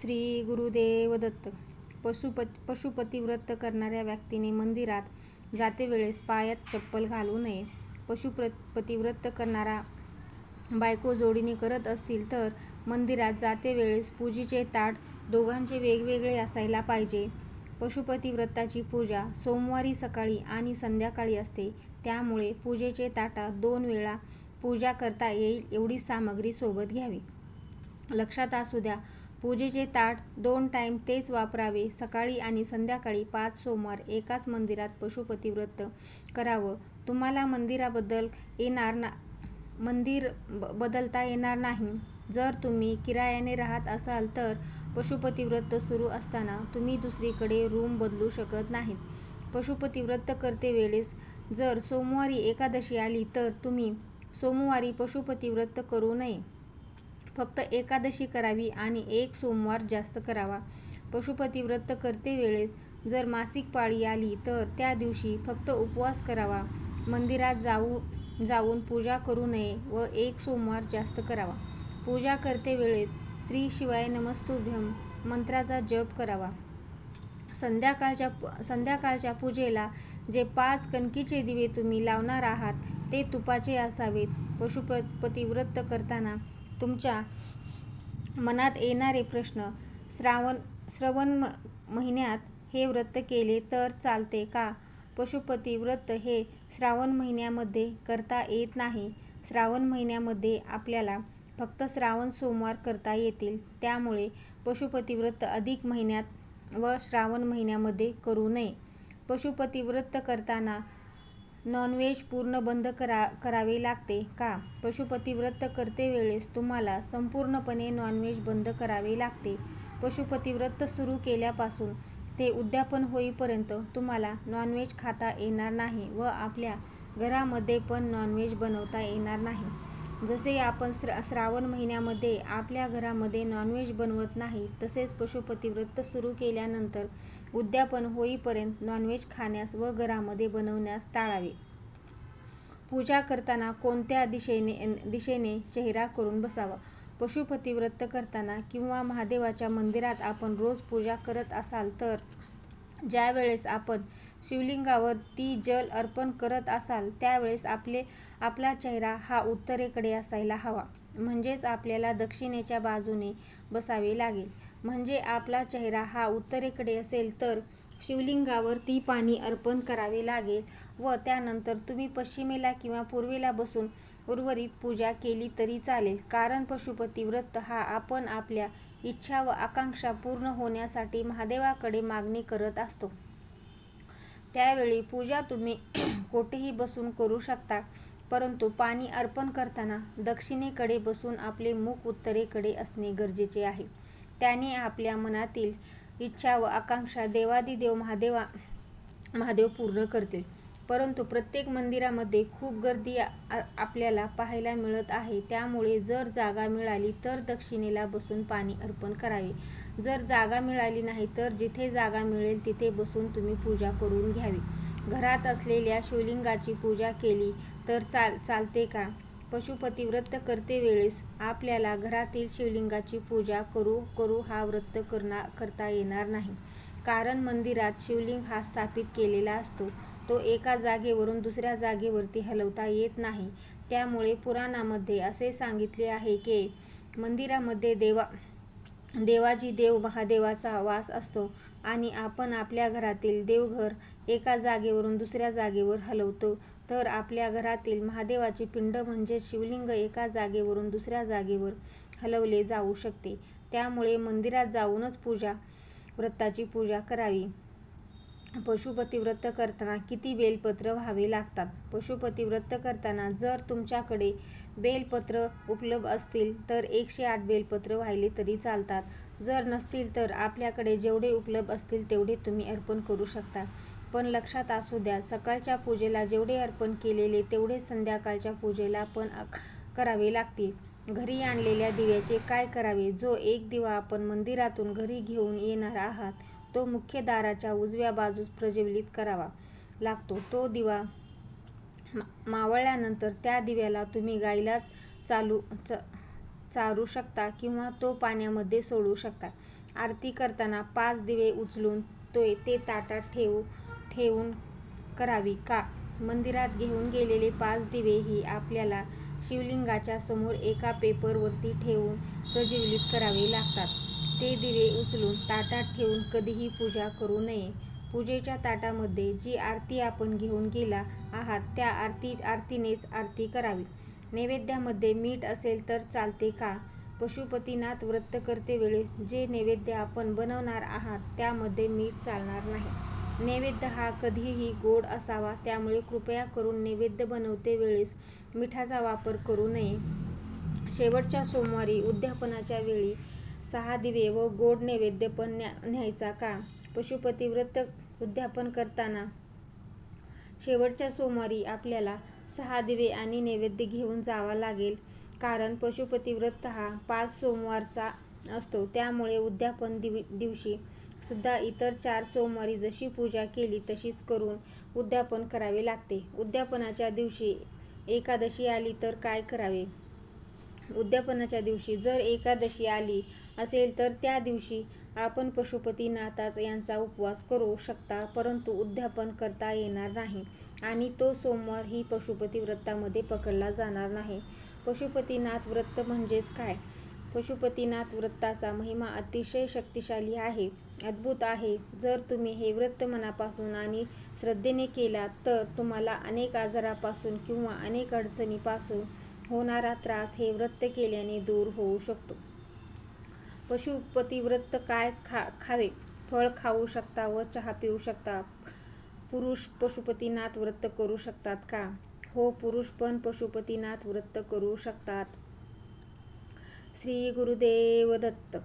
श्री गुरुदेव दत्त पशुप पशुपती व्रत करणाऱ्या व्यक्तीने मंदिरात जाते वेळेस पायात चप्पल घालू नये. पशुपती व्रत करणारा बायको जोडीने करत असतील तर मंदिरात जाते वेळेस पूजेचे ताट दोघांचे वेगवेगळे असायला पाहिजे. पशुपती व्रताची पूजा सोमवारी सकाळी आणि संध्याकाळी असते. त्यामुळे पूजेचे ताटात दोन वेळा पूजा करता येईल एवढी सामग्री सोबत घ्यावी. लक्षात असू द्या पूजेचे ताट दोन टाईम तेच वापरावे. सकाळी आणि संध्याकाळी पाच सोमवार एकाच मंदिरात पशुपती व्रत करावं. तुम्हाला मंदिराबद्दल येणार ना मंदिर ब बदलता येणार नाही. जर तुम्ही किरायाने राहत असाल तर पशुपती व्रत सुरू असताना तुम्ही दुसरीकडे रूम बदलू शकत नाहीत. पशुपती व्रत करते वेळेस जर सोमवारी एकादशी आली तर तुम्ही सोमवारी पशुपती व्रत करू नये. फक्त एकादशी करावी आणि एक सोमवार जास्त करावा. पशुपती व्रत करते वेळेस जर मासिक पाळी आली तर त्या दिवशी फक्त उपवास करावा. मंदिरात जाऊ जाऊन पूजा करू नये व एक सोमवार जास्त करावा. पूजा करते वेळेत श्री शिवाय नमस्तुभ्यम मंत्राचा जप करावा. संध्याकाळच्या संध्याकाळच्या पूजेला जे पाच कणकीचे दिवे तुम्ही लावणार आहात ते तुपाचे असावेत. पशुपती व्रत करताना तुमच्या मनात येणारे प्रश्न श्रावण श्रवण म महिन्यात हे व्रत केले तर चालते का? पशुपती व्रत हे श्रावण महिन्यामध्ये करता येत नाही. श्रावण महिन्यामध्ये आपल्याला फक्त श्रावण सोमवार करता येतील. त्यामुळे पशुपती व्रत अधिक महिन्यात व श्रावण महिन्यामध्ये करू नये. पशुपती व्रत करताना नॉनव्हेज पूर्ण बंद करा करावे लागते का? पशुपती व्रत करते वेळेस तुम्हाला संपूर्णपणे नॉनव्हेज बंद करावे लागते. पशुपती व्रत सुरू केल्यापासून ते उद्यापन होईपर्यंत तुम्हाला नॉनव्हेज खाता येणार नाही व आपल्या घरामध्ये पण नॉनव्हेज बनवता येणार नाही. जसे आपण श्र श्रावण महिन्यामध्ये आपल्या घरामध्ये नॉनव्हेज बनवत नाही तसेच पशुपती व्रत सुरू केल्यानंतर उद्यापन होईपर्यंत नॉनव्हेज खाण्यास व घरामध्ये बनवण्यास टाळावे. पूजा करताना कोणत्या दिशेने दिशेने चेहरा करून बसावा? पशुपती व्रत करताना किंवा महादेवाच्या मंदिरात आपण रोज पूजा करत असाल तर? ज्यावेळेस आपण शिवलिंगावर ती जल अर्पण करत असाल त्यावेळेस आपले आपला चेहरा हा उत्तरेकडे असायला हवा. म्हणजेच आपल्याला दक्षिणेच्या बाजूने बसावे लागेल. म्हणजे आपला चेहरा हा उत्तरेकडे असेल तर शिवलिंगावर ती पाणी अर्पण करावे लागेल व त्यानंतर तुम्ही पश्चिमेला किंवा पूर्वेला बसून उर्वरित पूजा केली तरी चालेल. कारण पशुपती व्रत हा आपण आपल्या इच्छा व आकांक्षा पूर्ण होण्यासाठी महादेवाकडे मागणी करत असतो. त्यावेळी पूजा तुम्ही कोठेही बसून करू शकता परंतु पाणी अर्पण करताना दक्षिणेकडे बसून आपले मुख उत्तरेकडे असणे गरजेचे आहे. त्याने आपल्या मनातील इच्छा व आकांक्षा देवादिदेव महादेवा महादेव पूर्ण करतील परंतु प्रत्येक मंदिरामध्ये खूप गर्दी आपल्याला पाहायला मिळत आहे. त्यामुळे जर जागा मिळाली तर दक्षिणेला बसून पाणी अर्पण करावे. जर जागा मिळाली नाही तर जिथे जागा मिळेल तिथे बसून तुम्ही पूजा करून घ्यावी. घरात असलेल्या शिवलिंगाची पूजा केली तर चाल चालते का? पशुपती व्रत करते वेळेस आपल्याला घरातील शिवलिंगाची पूजा करू करू हा व्रत करणार करता येणार नाही. कारण मंदिरात शिवलिंग हा स्थापित केलेला असतो. तो एका जागेवरून दुसऱ्या जागेवरती हलवता येत नाही. त्यामुळे पुराणामध्ये असे सांगितले आहे की मंदिरामध्ये देवा देवाजी देव महादेवाचा वास असतो आणि आपण आपल्या घरातील देवघर एका जागेवरून दुसऱ्या जागेवर हलवतो. तर आपल्या घरातील महादेवाची पिंड म्हणजे शिवलिंग एका जागेवरून दुसऱ्या जागेवर हलवले जाऊ शकते. त्यामुळे मंदिरात जाऊनच पूजा व्रताची पूजा करावी. पशुपती व्रत करताना किती बेलपत्र व्हावे लागतात? पशुपती व्रत करताना जर तुमच्याकडे बेलपत्र उपलब्ध असतील तर एकशे आठ बेलपत्र व्हायले तरी चालतात. जर नसतील तर आपल्याकडे जेवढे उपलब्ध असतील तेवढे तुम्ही अर्पण करू शकता. पण लक्षात असू द्या सकाळच्या पूजेला जेवढे अर्पण केलेले तेवढे संध्याकाळच्या पूजेला पण करावे लागतील. घरी आणलेल्या दिव्याचे काय करावे? जो एक दिवा आपण मंदिरातून घरी घेऊन येणार आहात तो मुख्य दाराच्या उजव्या बाजूस प्रज्वलित करावा लागतो. तो दिवा मावळल्यानंतर त्या दिव्याला तुम्ही गायला चालू च चारू शकता किंवा तो पाण्यामध्ये सोडू शकता. आरती करताना पाच दिवे उचलून तो ते ताटात ठेवू ठेवून करावी का? मंदिरात घेऊन गेलेले पाच दिवे ही आपल्याला शिवलिंगाच्या समोर एका पेपरवरती ठेवून प्रज्वलित करावे लागतात. ते दिवे उचलून ताटात ठेवून कधीही पूजा करू नये. पूजेच्या ताटामध्ये जी आरती आपण घेऊन गेला आहात त्या आरती आरतीनेच आरती करावी. नैवेद्यामध्ये मीठ असेल तर चालते का? पशुपतीनाथ व्रत करते वेळी जे नैवेद्य आपण बनवणार आहात त्यामध्ये मीठ चालणार नाही. नैवेद्य हा कधीही गोड असावा त्यामुळे कृपया करून नैवेद्य बनवते वेळेस मिठाचा वापर करू नये. शेवटच्या सोमवारी उद्यापनाच्या वेळी सहा दिवे व गोड नैवेद्य पण न्या न्यायचा का? पशुपती व्रत उद्यापन करताना शेवटच्या सोमवारी आपल्याला सहा दिवे आणि नैवेद्य घेऊन जावा लागेल कारण पशुपती व्रत हा पाच सोमवारचा असतो. त्यामुळे उद्यापन दिव दिवशी सुद्धा इतर चार सोमवारी जशी पूजा केली तशीच करून उद्यापन करावे लागते. उद्यापनाच्या दिवशी एकादशी आली तर काय करावे? उद्यापनाच्या दिवशी जर एकादशी आली असेल तर त्या दिवशी आपण पशुपतीनाथाच यांचा उपवास करू शकता परंतु उद्यापन करता येणार नाही आणि तो सोमवार ही पशुपती व्रतामध्ये पकडला जाणार नाही. पशुपतीनाथ व्रत म्हणजेच काय? पशुपतीनाथ व्रताचा महिमा अतिशय शक्तिशाली आहे. अद्भुत आहे. जर तुम्ही हे व्रत मनापासून आणि श्रद्धेने केलात तर तुम्हाला अनेक आजारापासून किंवा अनेक अडचणीपासून होणारा त्रास हे व्रत केल्याने दूर होऊ शकतो. पशुपतिव्रत काय खा खावे? फळ खाऊ शकता व चहा पिऊ शकता. पुरुष पशुपतीनाथ व्रत करू शकतात का? हो पुरुष पण पशुपतीनाथ व्रत करू शकतात. श्री गुरुदेव दत्त